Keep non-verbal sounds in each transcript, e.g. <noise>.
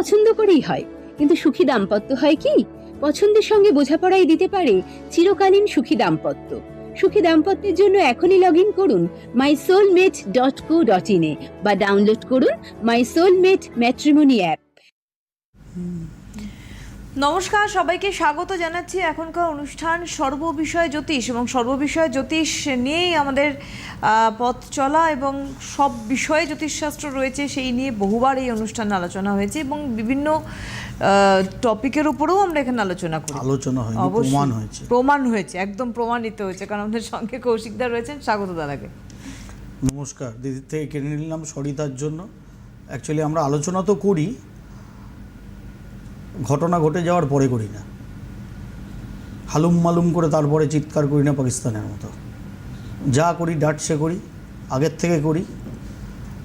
পছন্দ করেই হয়। কিন্তু সুখী দাম্পত্য হয় কি? পছন্দের সঙ্গে বোঝাপড়াই দিতে পারে চিরকালীন সুখী দাম্পত্য। সুখী দাম্পত্যের জন্য এখনই লগ ইন করুন my soulmate dot co dot ইনে বা ডাউনলোড করুন মাই সোলমেট ম্যাট্রিমনি অ্যাপ নমস্কার সবাইকে স্বাগত জানাচ্ছি এখনকার অনুষ্ঠান সর্ববিষয় জ্যোতিষ এবং সর্ববিষয় জ্যোতিষ নিয়েই আমাদের পথ চলা এবং সব বিষয়ে জ্যোতিষশাস্ত্র রয়েছে সেই নিয়ে বহুবার এই অনুষ্ঠান আলোচনা হয়েছে এবং বিভিন্ন টপিকের উপরেও আমরা এখানে আলোচনা করি। আলোচনা অবশ্যই। প্রমাণ হয়েছে। প্রমাণ হয়েছে একদম প্রমাণিত হয়েছে কারণ আমাদের সঙ্গে কৌশিকদা রয়েছেন স্বাগত দাদাকে নমস্কার দিদির থেকে কিনে নিলাম সরিতার জন্য। অ্যাকচুয়ালি আমরা আলোচনা তো করি ঘটনা ঘটে যাওয়ার পরে করি না। হালুম মালুম করে তারপরে চিৎকার করি না পাকিস্তানের মতো। যা করি ডাট সে করি, আগের থেকে করি।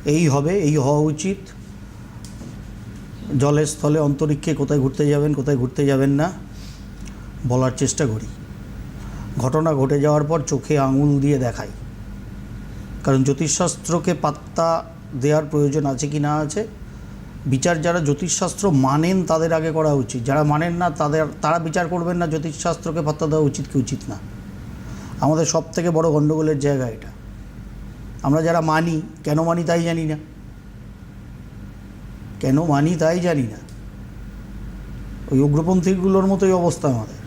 এই হবে, এই হওয়া উচিত। জলে স্থলে অন্তরিক্ষে কোথায় ঘুরতে যাবেন, কোথায় ঘুরতে যাবেন না, বলার চেষ্টা করি। ঘটনা ঘটে যাওয়ার পর চোখে আঙুল দিয়ে দেখাই। কারণ জ্যোতিষশাস্ত্রকে পাত্তা দেওয়ার প্রয়োজন আছে কি না আছে বিচার যারা জ্যোতিষশাস্ত্র মানেন তাদের আগে করা উচিত। যারা মানেন না তাদের তারা বিচার করবেন না জ্যোতিষশাস্ত্রকে পাত্তা দেওয়া উচিত কি উচিত না। আমাদের সব থেকে বড় গণ্ডগোলের জায়গা এটা। আমরা যারা মানি কেন মানি তাই জানি না। কেন মানি তাই জানি না। ওই উগ্রপন্থীগুলোর মতোই অবস্থা আমাদের।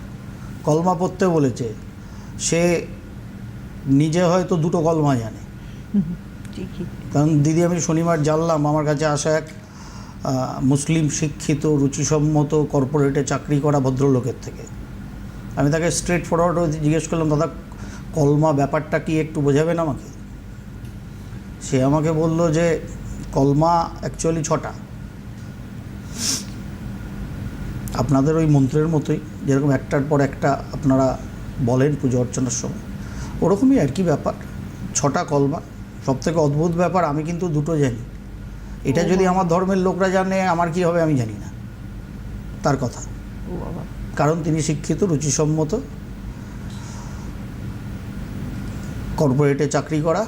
কলমা পড়তে বলেছে সে নিজে হয়তো দুটো কলমা জানে। কারণ দিদি আমি শনিবার জানলাম আমার কাছে আসা এক মুসলিম শিক্ষিত, রুচিসম্মত কর্পোরেটে চাকরি করা ভদ্রলোকের থেকে। আমি তাকে স্ট্রেট ফরওয়ার্ড জিজ্ঞেস করলাম, দাদা, কলমা ব্যাপারটা কি একটু বোঝাবেন আমাকে? সে আমাকে বলল যে, কলমা অ্যাকচুয়ালি ছটা। আপনাদের ওই মন্ত্রের মতোই, যেরকম একটার পর একটা আপনারা বলেন পুজো অর্চনার সময়। ওরকমই আর কি ব্যাপার। ছটা কলমা। সব থেকে অদ্ভুত ব্যাপার, আমি কিন্তু দুটো জানি। এটা যদি আমার ধর্মের লোকরা জানে আমার কি হবে আমি জানি না। তার কথা। ও বাবা। কারণ তিনি শিক্ষিত রুচিসম্মত কর্পোরেটে চাকরি করা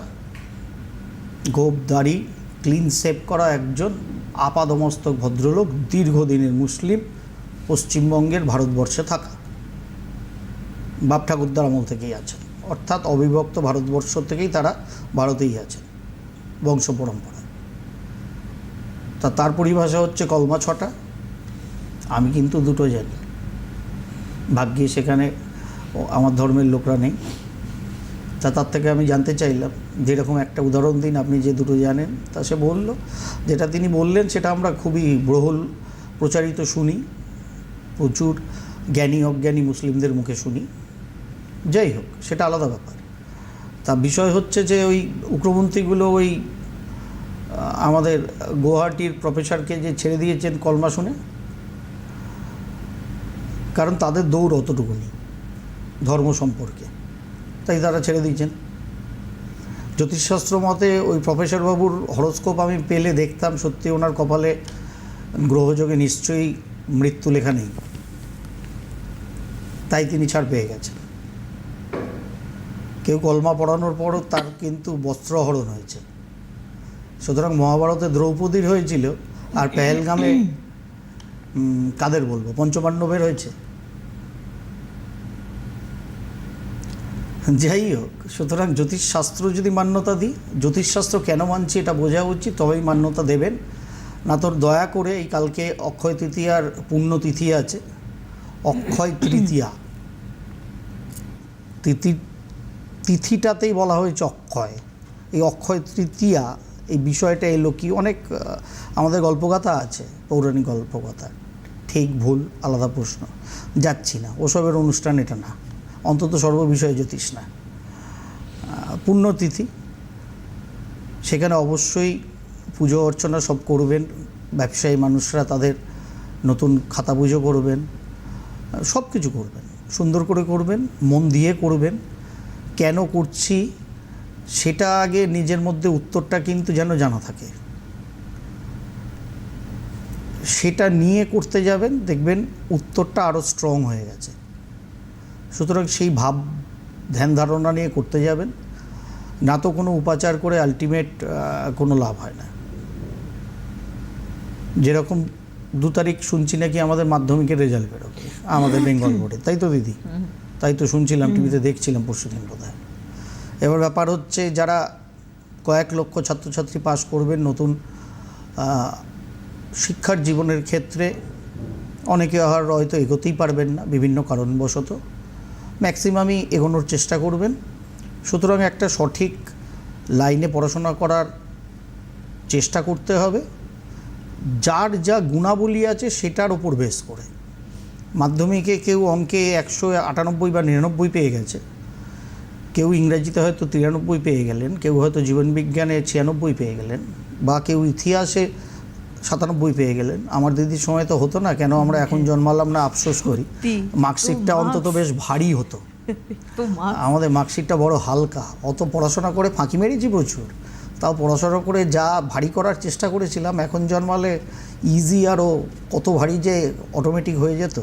গোপ দাড়ি ক্লিন সেভ করা একজন আপাদমস্তক ভদ্রলোক দীর্ঘদিনের মুসলিম পশ্চিমবঙ্গের ভারতবর্ষে থাকা। বাপ ঠাকুরদার আমল থেকেই আছেন। অর্থাৎ অবিভক্ত ভারতবর্ষ থেকেই তারা ভারতেই আছেন। বংশ পরম্পরা। তা তার পরিভাষা হচ্ছে কলমা ছটা। আমি কিন্তু দুটো জানি। ভাগ্যে সেখানে আমার ধর্মের লোকরা নেই। তা তার থেকে আমি জানতে চাইলাম, যেরকম একটা উদাহরণ দিন আপনি যে দুটো জানেন, তা সে বলল, যেটা তিনি বললেন সেটা আমরা খুবই বহুল প্রচারিত শুনি, প্রচুর জ্ঞানী অজ্ঞানী মুসলিমদের মুখে শুনি। যাই হোক, সেটা আলাদা ব্যাপার। তা বিষয় হচ্ছে যে ওই উগ্রপন্থীগুলো ওই আমাদের গুয়াহাটির প্রফেসরকে যে ছেড়ে দিয়েছেন কলমা শুনে, কারণ তাদের দৌড় অতটুকুনি ধর্ম সম্পর্কে। তাই তারা ছেড়ে দিয়েছেন। জ্যোতিষশাস্ত্র মতে ওই প্রফেসর বাবুর হরস্কোপ আমি পেলে দেখতাম, সত্যি ওনার কপালে গ্রহযোগে নিশ্চয়ই মৃত্যু লেখা নেই। তাই তিনি ছাড় পেয়ে গেছেন। কেউ কলমা পড়ানোর পরও তার কিন্তু বস্ত্রহরণ হয়েছে। সুতরাং মহাভারতে দ্রৌপদীর হয়েছিল আর পেহেলগামে কাদের বলব? পঞ্চপাণ্ডবের হয়েছে। যাই হোক, সুতরাং জ্যোতিষশাস্ত্র যদি মান্যতা দিই, জ্যোতিষশাস্ত্র কেন মানছি এটা বোঝা উচিত, তবেই মান্যতা দেবেন। না তোর দয়া করে এই কালকে অক্ষয় তৃতীয়ার পুণ্যতিথি আছে। অক্ষয় তৃতীয়া। তিথি, তিথিটাতেই বলা হয়েছে অক্ষয়। এই অক্ষয় তৃতীয়া এই বিষয়টা এলো কি? অনেক আমাদের গল্পকথা আছে, পৌরাণিক গল্পকথা ঠিক ভুল, আলাদা প্রশ্ন। যাচ্ছি না, ওসবের অনুষ্ঠান এটা না। অন্তত সর্ববিষয়ে জ্যোতিষ না। পুণ্যতিথি। সেখানে অবশ্যই পুজো অর্চনা সব করবেন। ব্যবসায়ী মানুষরা তাদের নতুন খাতা পুজো করবেন। সব কিছু করবেন। সুন্দর করে করবেন, মন দিয়ে করবেন। কেন করছি সেটা আগে নিজের মধ্যে উত্তরটা কিন্তু যেন জানা থাকে। সেটা নিয়ে করতে যাবেন দেখবেন উত্তরটা আরও স্ট্রং হয়ে গেছে। সুতরাং সেই ভাব ধ্যান ধারণা নিয়ে করতে যাবেন না তো কোনো উপাচার করে আলটিমেট কোনো লাভ হয় না। যেরকম দু তারিখ শুনছি নাকি আমাদের মাধ্যমিকের রেজাল্ট বেরোবে আমাদের <laughs> বেঙ্গল বোর্ডে তাই তো দিদি? তাই তো শুনছিলাম টিভিতে দেখছিলাম পরশুদিন বোধ হয় এবার ব্যাপার হচ্ছে যারা কয়েক লক্ষ ছাত্রছাত্রী পাশ করবেন নতুন শিক্ষার জীবনের ক্ষেত্রে, অনেকে আর হয়তো এগোতেই পারবেন না বিভিন্ন কারণবশত। ম্যাক্সিমামই এগোনোর চেষ্টা করবেন। সুতরাং একটা সঠিক লাইনে পড়াশোনা করার চেষ্টা করতে হবে। যার যা গুণাবলী আছে সেটার ওপর বেস করে। মাধ্যমিকে কেউ অঙ্কে একশো আটানব্বই বা নিরানব্বই পেয়ে গেছে। কেউ ইংরাজিতে হয়তো তিরানব্বই পেয়ে গেলেন কেউ হয়তো জীবনবিজ্ঞানে ছিয়ানব্বই পেয়ে গেলেন বা কেউ ইতিহাসে সাতানব্বই পেয়ে গেলেন। আমার দিদির সময় তো হতো না কেন আমরা এখন জন্মালাম না আফসোস করি। মার্কশিটটা অন্তত বেশ ভারী হতো। <laughs> আমাদের মার্কশিটটা বড় হালকা অত পড়াশোনা করে ফাঁকি মেরেছি প্রচুর। তাও পড়াশোনা করে যা ভারী করার চেষ্টা করেছিলাম এখন জন্মালে ইজি আরও কত ভারী যে অটোমেটিক হয়ে যেত।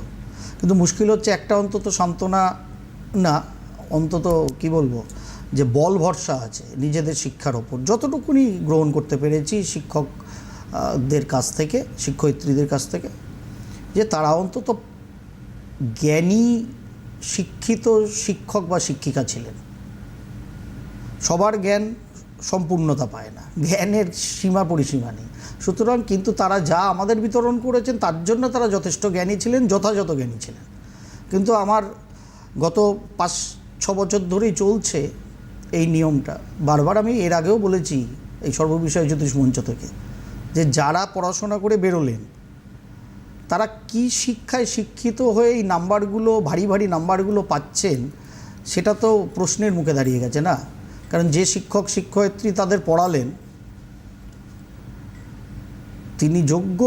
কিন্তু মুশকিল হচ্ছে একটা অন্তত সান্ত্বনা না অন্তত কি বলব, যে বল ভরসা আছে নিজেদের শিক্ষার ওপর। যতটুকুনি গ্রহণ করতে পেরেছি শিক্ষকদের কাছ থেকে, শিক্ষয়িত্রীদের কাছ থেকে, যে তারা অন্তত জ্ঞানী, শিক্ষিত শিক্ষক বা শিক্ষিকা ছিলেন। সবার জ্ঞান সম্পূর্ণতা পায় না, জ্ঞানের সীমা পরিসীমা নেই। সুতরাং কিন্তু তারা যা আমাদের বিতরণ করেছেন, তার জন্য তারা যথেষ্ট জ্ঞানী ছিলেন, যথাযথ জ্ঞানী ছিলেন। কিন্তু আমার গত পাঁচ বছর ধরেই চলছে এই নিয়মটা। বারবার আমি এর আগেও বলেছি এই সর্ববিষয় জ্যোতিষ মঞ্চ থেকে যে যারা পড়াশোনা করে বেরোলেন, তারা কি শিক্ষায় শিক্ষিত হয়ে এই নাম্বারগুলো, ভারী ভারী নাম্বারগুলো পাচ্ছেন, সেটা তো প্রশ্নের মুখে দাঁড়িয়ে গেছে না? কারণ যে শিক্ষক, শিক্ষয়িত্রী তাদের পড়ালেন, তিনি যোগ্য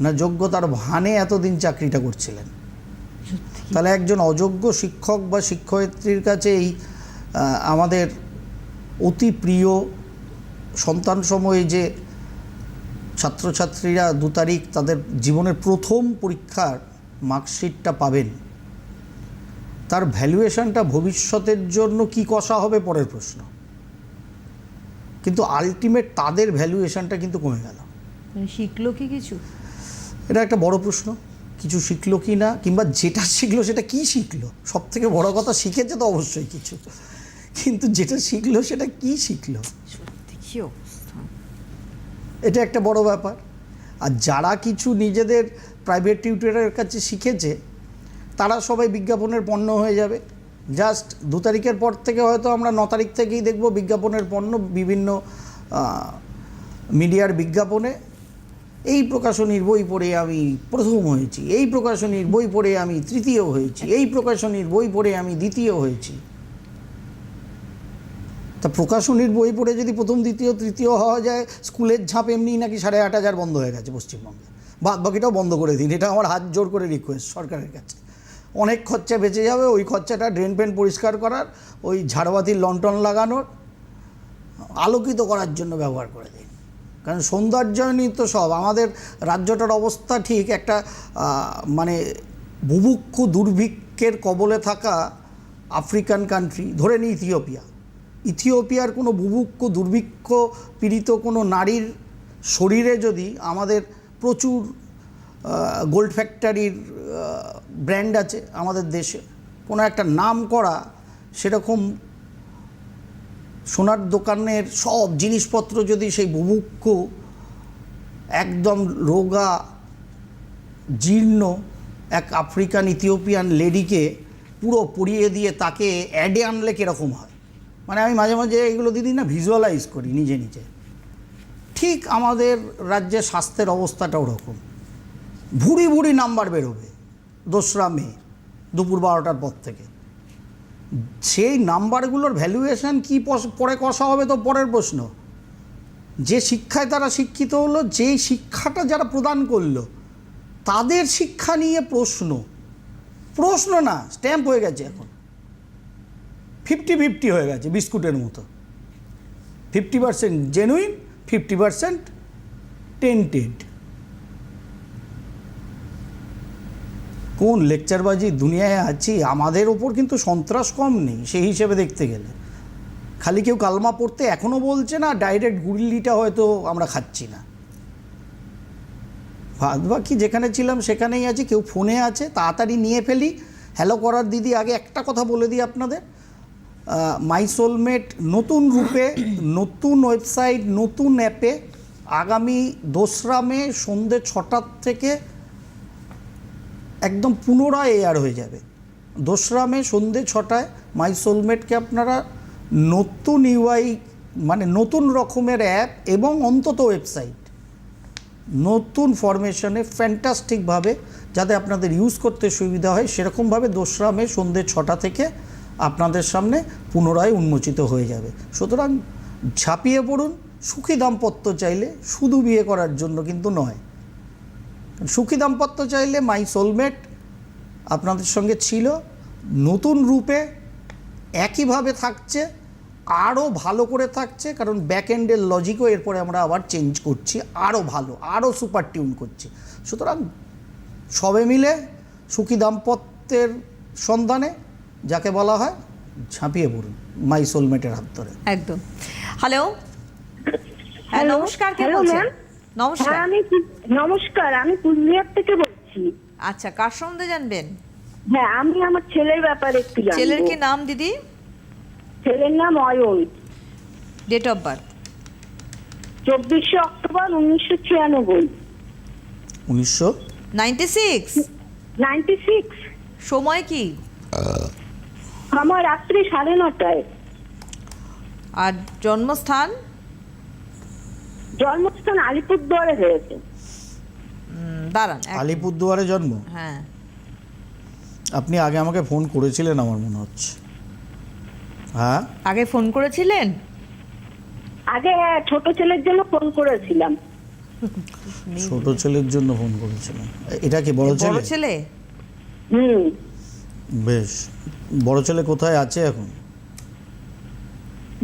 না যোগ্যতার ভানে এতদিন চাকরিটা করছিলেন? তাহলে একজন অযোগ্য শিক্ষক বা শিক্ষয়িত্রীর কাছে এই আমাদের অতি প্রিয় সন্তান সময়ে যে ছাত্রছাত্রীরা দু তারিখ তাদের জীবনের প্রথম পরীক্ষার মার্কশিটটা পাবেন তার ভ্যালুয়েশনটা ভবিষ্যতের জন্য কি কষা হবে পরের প্রশ্ন। কিন্তু আলটিমেট তাদের ভ্যালুয়েশনটা কিন্তু কমে গেল। মানে শিখলো কি কিছু? এটা একটা বড় প্রশ্ন। কিছু শিখলো কি না কিংবা যেটা শিখলো সেটা কি শিখলো? সব থেকে বড় কথা শিখেছে তো অবশ্যই কিছু। কিন্তু যেটা শিখলো সেটা কি শিখলো? এটা একটা বড় ব্যাপার। আর যারা কিছু নিজেদের প্রাইভেট টিউটরের কাছে শিখেছে তারা সবাই বিজ্ঞাপনের পণ্য হয়ে যাবে। জাস্ট দু তারিখের পর থেকে হয়তো আমরা ন তারিখ থেকেই দেখব বিজ্ঞাপনের পণ্য বিভিন্ন মিডিয়ার বিজ্ঞাপনে। এই প্রকাশনীর বই পড়ে আমি প্রথম হয়েছি, এই প্রকাশনীর বই পড়ে আমি তৃতীয় হয়েছি, এই প্রকাশনীর বই পড়ে আমি দ্বিতীয় হয়েছি। তা প্রকাশনীর বই পড়ে যদি প্রথম, দ্বিতীয়, তৃতীয় হওয়া যায়, স্কুলের ঝাঁপ এমনি নাকি সাড়ে আট হাজার বন্ধ হয়ে গেছে পশ্চিমবঙ্গে। বাদ বাকিটাও বন্ধ করে দিন, এটা আমার হাত জোর করে রিকোয়েস্ট সরকারের কাছে। অনেক খরচা বেঁচে যাবে, ওই খরচাটা ড্রেন পেন পরিষ্কার করার, ওই ঝাড়বাতির লন্ঠন লাগানোর, আলোকিত করার জন্য ব্যবহার করে দিন। কারণ সৌন্দর্যায়নই তো সব। আমাদের রাজ্যটার অবস্থা ঠিক একটা মানে বুভুক্ষু দুর্ভিক্ষের কবলে থাকা আফ্রিকান কান্ট্রি ধরে নিই ইথিওপিয়া। ইথিওপিয়ার কোনো বুভুক্ষ দুর্ভিক্ষ পীড়িত কোনো নারীর শরীরে যদি আমাদের প্রচুর গোল্ড ফ্যাক্টরির ব্র্যান্ড আছে আমাদের দেশে, কোনো একটা নাম করা সেরকম সোনার দোকানের সব জিনিসপত্র যদি সেই বুভুক্ষ একদম রোগা, জীর্ণ এক আফ্রিকান, ইথিওপিয়ান লেডিকে পুরো পরিয়ে দিয়ে তাকে অ্যাডে আনলে কীরকম হয়? মানে আমি মাঝে মাঝে এগুলো দিদি না ভিজুয়ালাইজ করি নিজে নিজে। ঠিক আমাদের রাজ্যে স্বাস্থ্যের অবস্থাটা ওরকম। ভুড়ি ভুড়ি নাম্বার বেরোবে, দোসরা মে, দুপুর বারোটার পর থেকে। সেই নাম্বারগুলোর ভ্যালুয়েশন কি পরে কষা হবে তো পরের প্রশ্ন। যে শিক্ষায় তারা শিক্ষিত হলো, যেই শিক্ষাটা যারা প্রদান করল, তাদের শিক্ষা নিয়ে প্রশ্ন। প্রশ্ন না স্ট্যাম্প হয়ে গেছে এখন। ফিফটি ফিফটি হয়ে গেছে বিস্কুটের মতো। Fifty percent genuine fifty percent tainted কোন লেকচারবাজি দুনিয়ায় আছি, আমাদের ওপর কিন্তু সন্ত্রাস কম নেই, সেই হিসেবে দেখতে গেলে। খালি কেউ কালমা পড়তে এখনও বলছে না, ডাইরেক্ট গুল্লিটা হয়তো আমরা খাচ্ছি না। বাদ বাকি যেখানে ছিলাম সেখানেই আছে, কেউ ফোনে আছে, তাড়াতাড়ি নিয়ে ফেলি। হ্যালো করার দিদি, আগে একটা কথা বলে দিই আপনাদের। মাই সোলমেট নতুন রূপে, নতুন ওয়েবসাইট, নতুন অ্যাপে আগামী দোসরা মে সন্ধ্যে ছটার থেকে একদম পুনরায় এয়ার হয়ে যাবে। দোসরা মে সন্ধ্যে ছটায় মাই সোলমেটকে আপনারা নতুন ইউআই মানে নতুন রকমের অ্যাপ এবং অন্তত ওয়েবসাইট, নতুন ফরমেশনে ফ্যান্টাস্টিকভাবে যাতে আপনাদের ইউজ করতে সুবিধা হয়, সেরকমভাবে দোসরা মে সন্ধ্যে ছটা থেকে আপনাদের সামনে পুনরায় উন্মোচিত হয়ে যাবে। সুতরাং ঝাঁপিয়ে পড়ুন, সুখী দাম্পত্য চাইলে শুধু বিয়ে করার জন্য কিন্তু নয়। সুখী দাম্পত্য চাইলে মাই সোলমেট আপনাদের সঙ্গে ছিল। নতুন রূপে একইভাবে থাকছে আরও ভালো করে থাকছে কারণ ব্যাক এন্ডের লজিকও এরপরে আমরা আবার চেঞ্জ করছি আরও ভালো আরও সুপার টিউন করছি। সুতরাং সবে মিলে সুখী দাম্পত্যের সন্ধানে যাকে বলা হয় ঝাঁপিয়ে পড়ুন মাই সোলমেটের হাত ধরে। একদম। হ্যালো হ্যাঁ নমস্কার কে বলছেন? নমস্কার। হ্যাঁ আমি কু- নমস্কার আমি কুচবিহার থেকে বলছি। আচ্ছা কার সম্বন্ধে জানবেন? হ্যাঁ আমি আমার ছেলের ব্যাপারে একটু জানব। ছেলের কি নাম দিদি? ছেলের নাম অয়ন। ডেট অফ বার্থ চব্বিশে অক্টোবর উনিশশো ছিয়ানব্বই। উনিশশো? নাইনটি সিক্স নাইনটি সিক্স সময় কি? আমার রাত্রি সাড়ে নটায়। আর জন্মস্থান? জন্মস্থান আলিপুরদুয়ারে হয়েছে। দাঁড়ান এক- আলিপুরদুয়ারে জন্ম? হ্যাঁ। আপনি আগে আমাকে ফোন করেছিলেন আমার মনে হচ্ছে। হ্যাঁ? আগে ফোন করেছিলেন? আগে হ্যাঁ, ছোট ছেলের জন্য ফোন করেছিলাম। ছোট ছেলের জন্য ফোন করেছিলেন। এ- এটা কি বড় বড় ছেলে? ছেলে? হুম। বেশ। বড় ছেলে কোথায় আছে এখন?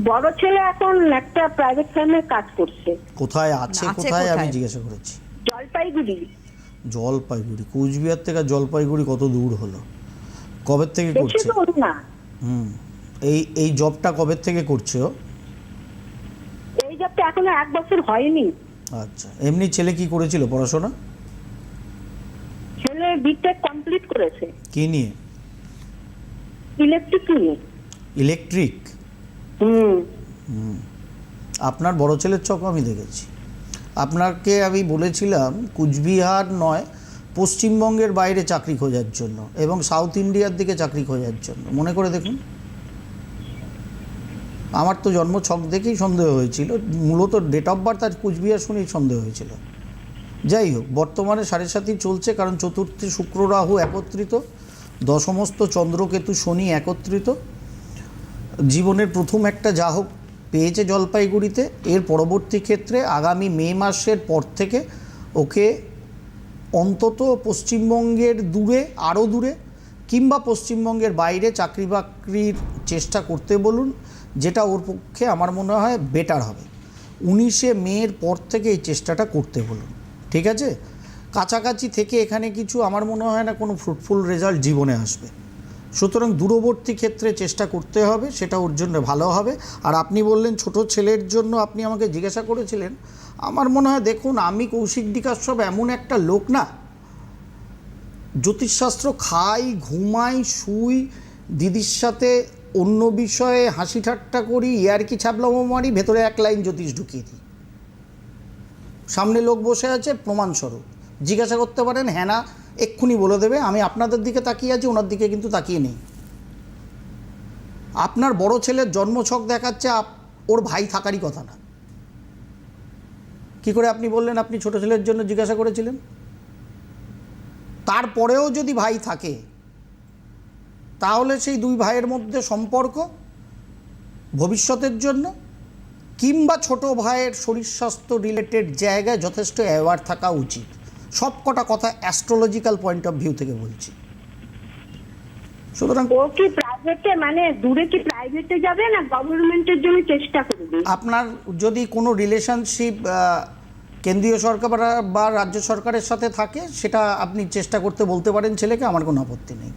বড় ছেলে এখন একটা প্রাইভেট ফার্মে কাজ করছে। কোথায় আছে কোথায় আমি জিজ্ঞাসা করেছি। জলপাইগুড়ি। জলপাইগুড়ি কুচবিহার থেকে জলপাইগুড়ি কত দূর হলো? কবে থেকে করছে? হুম এই এই জবটা কবে থেকে করছে ও? এই জবটা এখনও এক বছর হয়নি। আচ্ছা এমনি ছেলে কি করেছিল পড়াশোনা? ছেলে বিটেক কমপ্লিট করেছে। কি নিয়ে? ইলেকট্রিক নিয়ে। ইলেকট্রিক হুম আপনার বড় ছেলের চক আমি দেখেছি। আপনাকে আমি বলেছিলাম, কুচবিহার নয়, পশ্চিমবঙ্গের বাইরে চাকরি খোঁজার জন্য এবং সাউথ ইন্ডিয়ার দিকে চাকরি খোঁজার জন্য। মনে করে দেখুন। আমার তো জন্ম ছক দেখেই সন্দেহ হয়েছিল। মূলত ডেট অফ বার্থ আর কুচবিহার শুনেই সন্দেহ হয়েছিল। যাই হোক, বর্তমানে সাড়ে সাতই চলছে কারণ চতুর্থী শুক্র রাহু একত্রিত, দশমস্ত চন্দ্রকেতু শনি একত্রিত জীবনের প্রথম একটা যা হোক পেয়েছে জলপাইগুড়িতে, এর পরবর্তী ক্ষেত্রে আগামী মে মাসের পর থেকে ওকে অন্তত পশ্চিমবঙ্গের দূরে, আরও দূরে কিংবা পশ্চিমবঙ্গের বাইরে চাকরি বাকরির চেষ্টা করতে বলুন, যেটা ওর পক্ষে আমার মনে হয় বেটার হবে। উনিশে মের পর থেকে এই চেষ্টাটা করতে বলুন, ঠিক আছে? কাছাকাছি থেকে এখানে কিছু আমার মনে হয় না কোনো ফ্রুটফুল রেজাল্ট জীবনে আসবে। সুতরাং দূরবর্তী ক্ষেত্রে চেষ্টা করতে হবে, সেটা ওর জন্য ভালো হবে। আর আপনি বললেন ছোট ছেলের জন্য আপনি আমাকে জিজ্ঞাসা করেছিলেন। আমার মনে হয় দেখুন, আমি কৌশিক বিকাশ সব এমন একটা লোক না। জ্যোতিষশাস্ত্র খাই, ঘুমাই, শুই, দিদির সাথে অন্য বিষয়ে হাসি ঠাট্টা করি, ইয়ারকি ছাপলামো মারি, ভেতরে এক লাইন জ্যোতিষ ঢুকিয়ে দিই। সামনে লোক বসে আছে, প্রমাণস্বরূপ। জিজ্ঞাসা করতে পারেন হ্যাঁ না এক্ষুনি বলে দেবে, আমি আপনাদের দিকে তাকিয়ে আছি, ওনার দিকে কিন্তু তাকিয়ে নেই। আপনার বড় ছেলের জন্মছক দেখাচ্ছে ওর ভাই থাকারই কথা না। কি করে আপনি বললেন আপনি ছোট ছেলের জন্য জিজ্ঞাসা করেছিলেন? তারপরেও যদি ভাই থাকে, তাহলে সেই দুই ভাইয়ের মধ্যে সম্পর্ক ভবিষ্যতের জন্য কিংবা ছোট ভাইয়ের শরীর স্বাস্থ্য রিলেটেড জায়গায় যথেষ্ট অ্যাওয়ার থাকা উচিত। সব কটা কথা অ্যাস্ট্রোলজিক্যাল পয়েন্ট অফ ভিউ থেকে বলছি। সুতরাং ও কি প্রাইভেটে মানে দূরে কি প্রাইভেটে যাবে না গভর্নমেন্টের জন্য চেষ্টা করবে? আপনার যদি কোনো রিলেশনশিপ কেন্দ্রীয় সরকার বা- বা রাজ্য সরকারের সাথে থাকে সেটা আপনি চেষ্টা করতে বলতে পারেন ছেলেকে আমার কোনো আপত্তি নেই।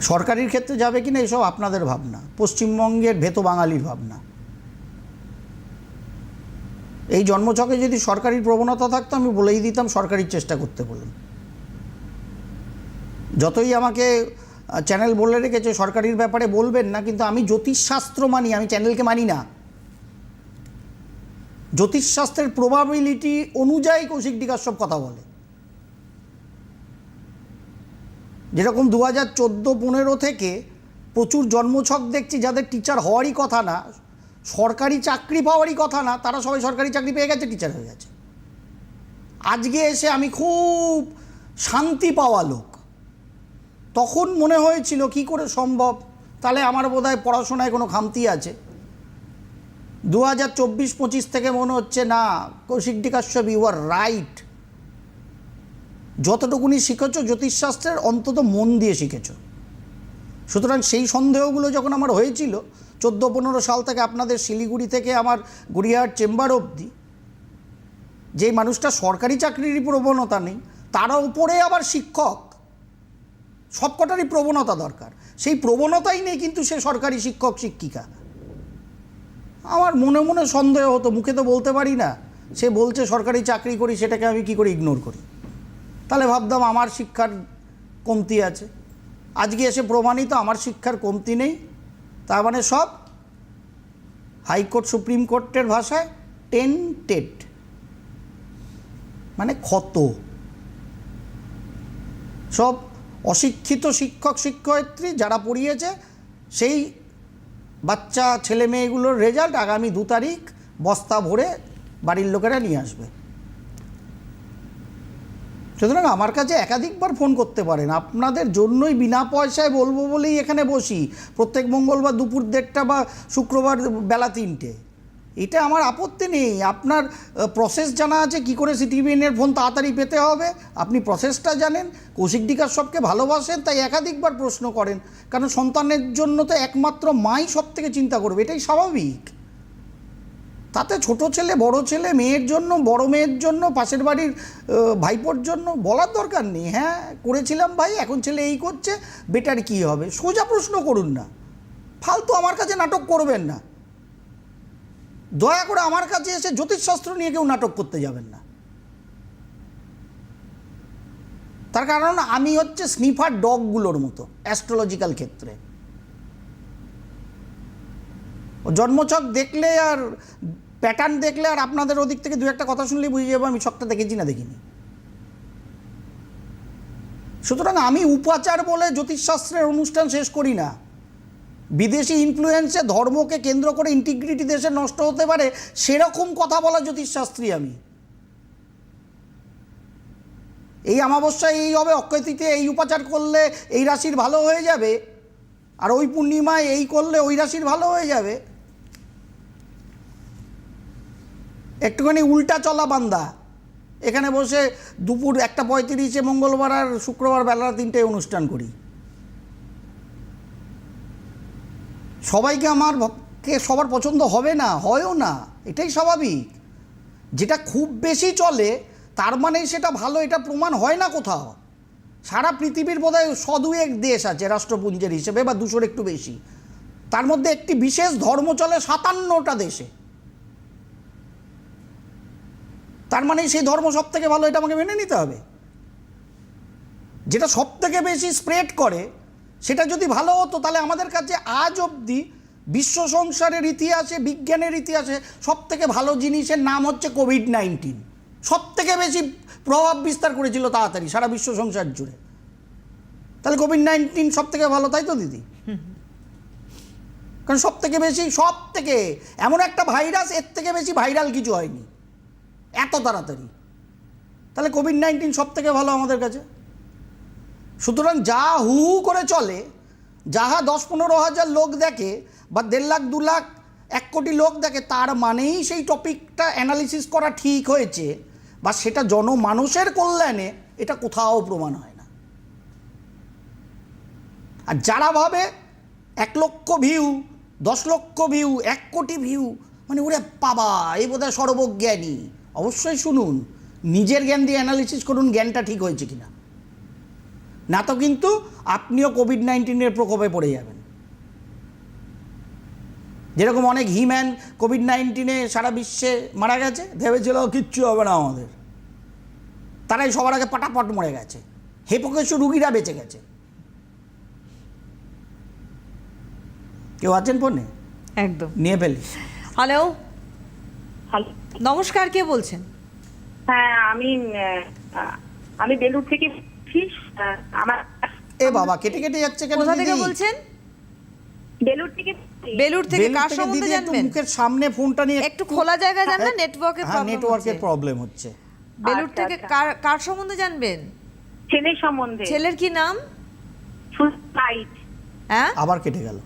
সরকারির ক্ষেত্রে যাবে কিনা এসব আপনাদের ভাবনা। পশ্চিমবঙ্গের ভেতো বাঙালির ভাবনা। এই জন্মছকে যদি সরকারি প্রবণতা থাকতো, আমি বলেই দিতাম, সরকারি চেষ্টা করতে বলুন। যতই আমাকে চ্যানেল বলে রেখেছে, সরকারির ব্যাপারে বলবেন না, কিন্তু আমি জ্যোতিষশাস্ত্র মানি, আমি চ্যানেলকে মানি না। জ্যোতিষশাস্ত্রের প্রবাবিলিটি অনুযায়ী কৌশিক সব কথা বলে। যেরকম দু হাজার চোদ্দ পনেরো থেকে প্রচুর জন্মছক দেখছি, যাদের টিচার হওয়ারই কথা না সরকারি চাকরি পাওয়ারই কথা না, তারা সবাই সরকারি চাকরি পেয়ে গেছে টিচার হয়ে গেছে। আজকে এসে আমি খুব শান্তি পাওয়া লোক। তখন মনে হয়েছিল, কি করে সম্ভব? তাহলে আমার বোধ হয় পড়াশোনায় কোনো খামতি আছে। দু হাজার চব্বিশ, পঁচিশ থেকে মনে হচ্ছে, না, Kaushik Dikashyap you are right যতটুকুনি শিখেছ, জ্যোতিষশাস্ত্রের অন্তত মন দিয়ে শিখেছ। সুতরাং সেই সন্দেহগুলো যখন আমার হয়েছিল চোদ্দ পনেরো সাল থেকে আপনাদের শিলিগুড়ি থেকে আমার গড়িয়াহাট চেম্বার অবধি, যেই মানুষটা সরকারি চাকরিরই প্রবণতা নেই, তার উপরে আবার শিক্ষক। সবকটারই প্রবণতা দরকার। সেই প্রবণতাই নেই কিন্তু সে সরকারি শিক্ষক, শিক্ষিকা। আমার মনে মনে সন্দেহ হতো, মুখে তো বলতে পারি না, সে বলছে সরকারি চাকরি করি, সেটাকে আমি কি করে ইগনোর করি? তাহলে ভাবতাম আমার শিক্ষার কমতি আছে। আজকে এসে প্রমাণিত, আমার শিক্ষার কমতি নেই। তার মানে সব হাইকোর্ট, সুপ্রিম কোর্টের ভাষায় টেন্টেড মানে ক্ষত। সব অশিক্ষিত শিক্ষক, শিক্ষয়িত্রী যারা পড়িয়েছে, সেই বাচ্চা, ছেলে মেয়েগুলোর রেজাল্ট আগামী দু তারিখ বস্তা ভরে বাড়ির লোকেরা নিয়ে আসবে। সুতরাং আমার কাছে একাধিকবার ফোন করতে পারেন। আপনাদের জন্যই বিনা পয়সায় বলব বলেই এখানে বসি। প্রত্যেক মঙ্গলবার দুপুর দেড়টা বা শুক্রবার বেলা তিনটে। এটা আমার আপত্তি নেই। আপনার প্রসেস জানা আছে কি করে সিটিভিএনের ফোন তাড়াতাড়ি পেতে হবে? আপনি প্রসেসটা জানেন, কৌশিক ডিকার সবকে ভালোবাসেন, তাই একাধিকবার প্রশ্ন করেন। কারণ সন্তানের জন্য তো একমাত্র মাই সব থেকে চিন্তা করবে। এটাই স্বাভাবিক। তাতে ছোট ছেলে, বড় ছেলে, মেয়ের জন্য, বড় মেয়ের জন্য, পাশের বাড়ির ভাইপোর জন্য বলার দরকার নেই। হ্যাঁ করেছিলাম ভাই, এখন ছেলে এই করছে, বেটার কি হবে? সোজা প্রশ্ন করুন না। ফালতু আমার কাছে নাটক করবেন না। দয়া করে আমার কাছে এসে জ্যোতিষশাস্ত্র নিয়ে কেউ নাটক করতে যাবেন না। তার কারণ আমি হচ্ছে স্নিফার ডগগুলোর মতো, অ্যাস্ট্রোলজিক্যাল ক্ষেত্রে। জন্মছক দেখলে আর প্যাটার্ন দেখলে আর আপনাদের ওদিক থেকে দু একটা কথা শুনলেই বুঝে যাব, আমি ছকটা দেখেছি না দেখিনি। সুতরাং আমি উপাচার বলে জ্যোতিষশাস্ত্রের অনুষ্ঠান শেষ করি না। বিদেশি ইনফ্লুয়েন্সে ধর্মকে কেন্দ্র করে ইন্টিগ্রিটি দেশে নষ্ট হতে পারে, সেরকম কথা বলা জ্যোতিষশাস্ত্রী আমি। এই অমাবস্যায় এই হবে অক্ষয়তিতে এই উপাচার করলে এই রাশির ভালো হয়ে যাবে, আর ওই পূর্ণিমায় এই করলে ওই রাশির ভালো হয়ে যাবে। একটুখানি উল্টা চলা বান্দা। এখানে বসে দুপুর একটা পঁয়ত্রিশে মঙ্গলবার আর শুক্রবার বেলা তিনটে অনুষ্ঠান করি। সবাইকে আমার কে সবার পছন্দ হবে না, হয়ও না, এটাই স্বাভাবিক। যেটা খুব বেশি চলে, তার মানে সেটা ভালো, এটা প্রমাণ হয় না কোথাও। সারা পৃথিবীর বোধ বোধহয় সদুয়েক দেশ আছে রাষ্ট্রপুঞ্জের হিসেবে, বা দুশোর একটু বেশি। তার মধ্যে একটি বিশেষ ধর্ম চলে সাতান্নটা দেশে। তার মানে সেই ধর্ম সব থেকে ভালো, এটা আমাকে মেনে নিতে হবে। যেটা সব থেকে বেশি স্প্রেড করে, সেটা যদি ভালো হতো, তাহলে আমাদের কাছে আজ অবধি বিশ্ব সংসারের ইতিহাসে, বিজ্ঞানের ইতিহাসে সব থেকে ভালো জিনিসের নাম হচ্ছে কোভিড নাইন্টিন। সব থেকে বেশি প্রভাব বিস্তার করেছিল তাড়াতাড়ি, সারা বিশ্ব সংসার জুড়ে। তাহলে কোভিড নাইন্টিন সব থেকে ভালো, তাই তো দিদি? কারণ সব থেকে বেশি সব থেকে এমন একটা ভাইরাস, এর থেকে বেশি ভাইরাল কিছু হয়নি। এত তাড়াতাড়ি? তাহলে কোভিড নাইন্টিন সব থেকে ভালো আমাদের কাছে। সুতরাং যা হু করে চলে, যাহা দশ পনেরো হাজার লোক দেখে বা দেড় লাখ, দু লাখ, এক কোটি লোক দেখে, তার মানেই সেই টপিকটা অ্যানালিসিস করা ঠিক হয়েছে বা সেটা জনমানুষের কল্যাণে এটা কোথাও প্রমাণ হয় না। আর যারা ভাবে এক লক্ষ ভিউ দশ লক্ষ ভিউ এক কোটি ভিউ মানে ওরে বাবা এই বোধহয় সর্বজ্ঞানী। অবশ্যই শুনুন নিজের জ্ঞান দিয়ে অ্যানালিসিস করুন জ্ঞানটা ঠিক হয়েছে কিনা। না তো কিন্তু আপনিও কোভিড নাইন্টিনের প্রকোপে পড়ে যাবেন। যেরকম অনেক হিম্যান কোভিড নাইন্টিনে সারা বিশ্বে মারা গেছে ভেবেছিল কিচ্ছু হবে না আমাদের। তারাই সবার আগে পটাপট মরে গেছে। হেপোকেশু রুগীরা বেঁচে গেছে। কেউ আছেন ফোনে? একদম। নিয়ে ফেলি। হ্যালো হ্যালো নমস্কার কে বলছেন? হ্যাঁ আমি আমি বেলুর থেকে আমার এ বাবা কেটে কেটে যাচ্ছে কেন কোথা থেকে দিদি? বলছেন? বেলুর থেকে বেলুর থেকে কার সম্বন্ধে একটু জানবেন? মুখের সামনে ফোনটা নিয়ে একটু খোলা হ্যাঁ, নেটওয়ার্কের হ্যাঁ প্রবলেম নেটওয়ার্কের প্রবলেম হচ্ছে। বেলুর আচ্ছা, থেকে আচ্ছা। কার কার সম্বন্ধে জানবেন? ছেলের সম্বন্ধে। ছেলের কি নাম? ফুলব্রাইট হ্যাঁ? আবার কেটে গেল।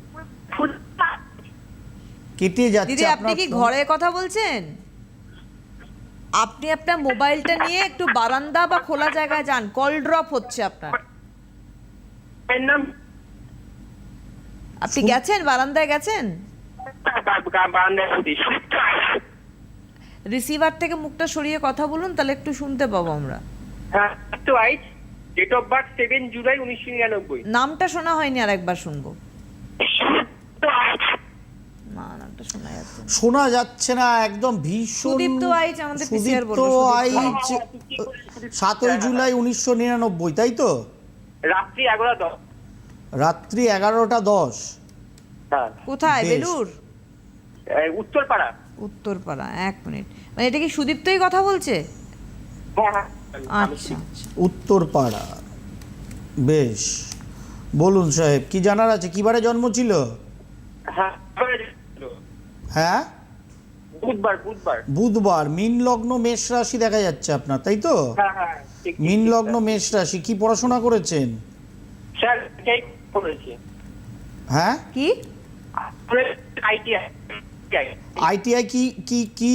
কেটে যাচ্ছে দিদি আপনি কি ঘরে কথা বলছেন? আপনি আপনার মোবাইলটা নিয়ে একটু বারান্দা বা খোলা জায়গায় যান। কল ড্রপ হচ্ছে আপনার। আপনি গেছেন? বারান্দায় গেছেন? রিসিভার থেকে মুখটা সরিয়ে কথা বলুন তাহলে একটু শুনতে পাবো আমরা। Date of birth seven July উনিশশো নিরানব্বই। নামটা শোনা হয়নি আর একবার শুনব না নামটা শোনা যাচ্ছে না। শোনা যাচ্ছে না একদম ভীষণ সুদীপ্ত আইচ আমাদের PCR সুদীপ্ত সুদীপ্ত আইচ। সাতই জুলাই উনিশশো নিরানব্বই তাই তো? রাত্রি রাত্রি এগারোটা দশ। হ্যাঁ। কোথায়? বেশ। বেলুর উত্তরপাড়া। উত্তরপাড়া এক মিনিট। মানে এটা কি সুদীপ্তই কথা বলছে? হ্যাঁ হ্যাঁ আচ্ছা আচ্ছা। উত্তরপাড়া। বেশ। বলুন সাহেব কি জানার আছে? কিবারে জন্ম ছিল? হ্যাঁ হ্যাঁ? বুধবার বুধবার। বুধবার। মিন লগ্ন মেষ রাশি দেখা যাচ্ছে আপনার তাই তো? হ্যাঁ হ্যাঁ মিন লগ্ন মেষ রাশি কি পড়াশোনা করেছেন? স্যার করেছি। হ্যাঁ? কি? ITI ITI. কি কি কি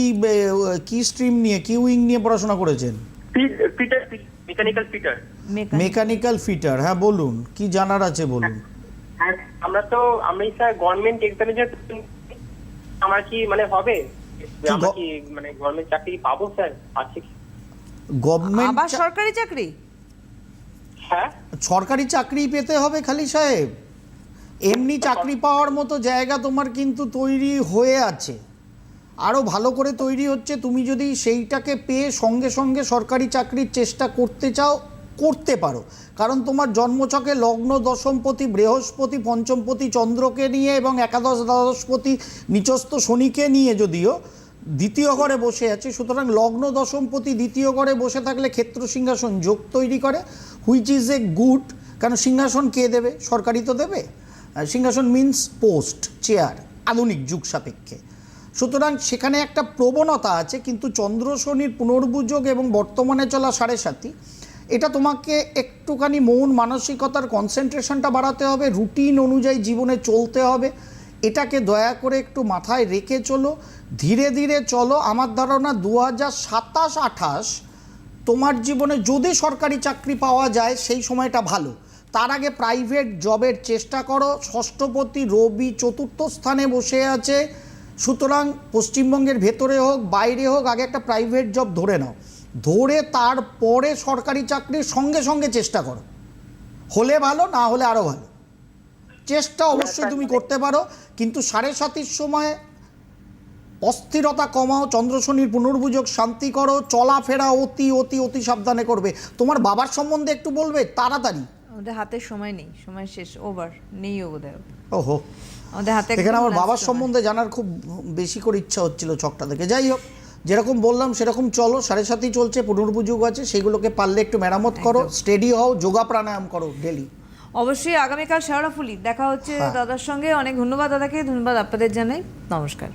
কি স্ট্রিম নিয়ে কি উইং নিয়ে পড়াশোনা করেছেন? Fitter mechanical fitter. Mechanical. Fitter হ্যাঁ বলুন কি জানার আছে বলুন? হ্যাঁ আমরা তো আমি স্যার গভর্নমেন্ট এক্সামের জন্য আমার কি মানে হবে? আমরা কি মানে গভর্নমেন্ট চাকরি পাবো স্যার? আছে কি? গভর্নমেন্ট আবার সরকারি চাকরি? হ্যাঁ? সরকারি চাকরি পেতে হবে খালি সাহেব। এমনি চাকরি পাওয়ার মতো জায়গা তোমার কিন্তু তৈরি হয়ে আছে। আরও ভালো করে তৈরি হচ্ছে। তুমি যদি সেইটাকে পেয়ে সঙ্গে সঙ্গে সরকারি চাকরির চেষ্টা করতে চাও করতে পারো। কারণ তোমার জন্মছকে লগ্ন, দশমপতি, বৃহস্পতি, পঞ্চমপতি, চন্দ্রকে নিয়ে এবং একাদশ, দ্বাদশপতি, নিচস্থ শনিকে নিয়ে যদিও দ্বিতীয় ঘরে বসে আছে, সুতরাং লগ্ন, দশমপতি, দ্বিতীয় ঘরে বসে থাকলে ক্ষেত্র সিংহাসন যোগ তৈরি করে হুইচ ইজ এ গুড কারণ সিংহাসন কে দেবে? সরকারি তো দেবে। সিংহাসন মিন্স পোস্ট চেয়ার আধুনিক যুগ সাপেক্ষে। সুতরাং সেখানে একটা প্রবণতা আছে, কিন্তু চন্দ্র, শনির পুনর্বুযোগ এবং বর্তমানে চলা সাড়ে সাতি এটা তোমাকে একটুখানি মন মানসিকতার কনসেন্ট্রেশনটা বাড়াতে হবে রুটিন অনুযায়ী জীবনে চলতে হবে। এটাকে দয়া করে একটু মাথায় রেখে চলো। ধীরে ধীরে চলো, আমার ধারণা দু হাজার সাতাশ আঠাশ তোমার জীবনে যদি সরকারি চাকরি পাওয়া যায়, সেই সময়টা ভালো। তার আগে প্রাইভেট জবের চেষ্টা করো। ষষ্ঠপতি রবি চতুর্থ স্থানে বসে আছে। সুতরাং পশ্চিমবঙ্গের ভেতরে হোক, বাইরে হোক, আগে একটা প্রাইভেট জব ধরে নাও। ধরে তারপরে সরকারি চাকরির সঙ্গে সঙ্গে চেষ্টা করো। হলে ভালো না হলে আরও ভালো। চেষ্টা অবশ্যই তুমি করতে পারো কিন্তু সাড়ে সাতির সময় অস্থিরতা কমাও চন্দ্র শনির পুনর্বুযোগ শান্তি করো চলাফেরা অতি অতি অতি সাবধানে করবে। তোমার বাবার সম্বন্ধে একটু বলবে? তাড়াতাড়ি। আমাদের হাতে সময় নেই সময় শেষ ওভার নেই ও বোধহয় ওহো। আমাদের হাতে এখানে আমার বাবার সম্বন্ধে জানার খুব বেশি করে ইচ্ছা হচ্ছিল ছকটা থেকে যাই হোক। যেরকম বললাম সেরকম চলো সাড়ে সাতই চলছে পুনর্বুযোগ আছে সেগুলোকে পারলে একটু মেরামত করো স্টেডি হও যোগা প্রাণায়াম করো ডেলি অবশ্যই আগামীকাল শেওড়াফুলি। দেখা হচ্ছে হ্যাঁ। দাদার সঙ্গে। অনেক ধন্যবাদ দাদাকে ধন্যবাদ আপনাদের জানাই। নমস্কার।